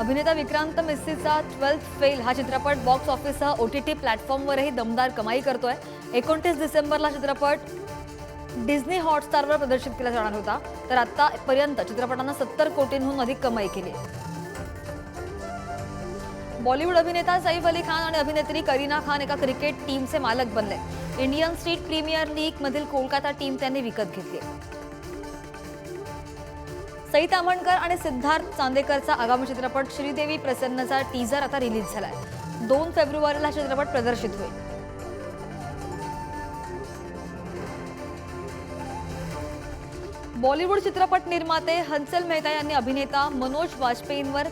अभिनेता Vikrant मिस्सीचा twelfth fail हा चित्रपट बॉक्स ऑफिससह ओ टी टी प्लॅटफॉर्मवरही दमदार कमाई करतोय. एकोणतीस डिसेंबरला चित्रपट डिझनी हॉटस्टारवर प्रदर्शित केला जाणार होता. तर आतापर्यंत चित्रपटानं सत्तर कोटींहून अधिक कमाई केली. बॉलिवूड अभिनेता सैफ अली खान आणि अभिनेत्री करीना खान एका क्रिकेट टीमचे मालक बनले. इंडियन स्ट्रीट प्रीमियर लीग मधील कोलकाता टीम त्यांनी विकत घेतली. सई ताम्हणकर आणि सिद्धार्थ चांदेकरचा आगामी चित्रपट श्रीदेवी प्रसन्नचा टीझर आता रिलीज झालाय. दोन फेब्रुवारीला हा चित्रपट प्रदर्शित होईल. बॉलिवूड चित्रपट निर्माते हंसल मेहता यांनी अभिनेता मनोज वाजपेयींवर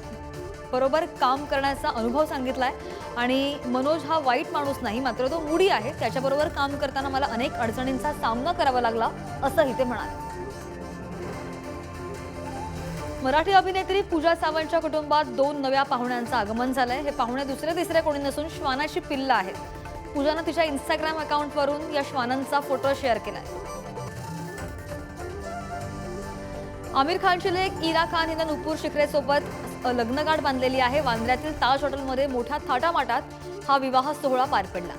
बरोबर काम करण्याचा अनुभव सांगितलाय. आणि मनोज हा वाईट माणूस नाही मात्र तो मुडी आहे. त्याच्याबरोबर काम करताना मला अनेक अडचणींचा सामना करावा लागला असंही ते म्हणाले. मराठी अभिनेत्री पूजा सावंतच्या कुटुंबात दोन नव्या पाहुण्यांचं आगमन झालंय. हे पाहुणे दुसरे तिसरे कोणी नसून श्वानाची पिल्लं आहेत. पूजानं तिच्या इंस्टाग्राम अकाउंटवरून या श्वानांचा फोटो शेअर केलाय. आमिर खानची लेख इरा खान हिनं नुपूर शिखरेसोबत लग्नगाठ बांधलेली आहे. वांद्र्यातील ताज हॉटेलमध्ये मोठ्या थाटामाटात हा विवाह सोहळा पार पडला.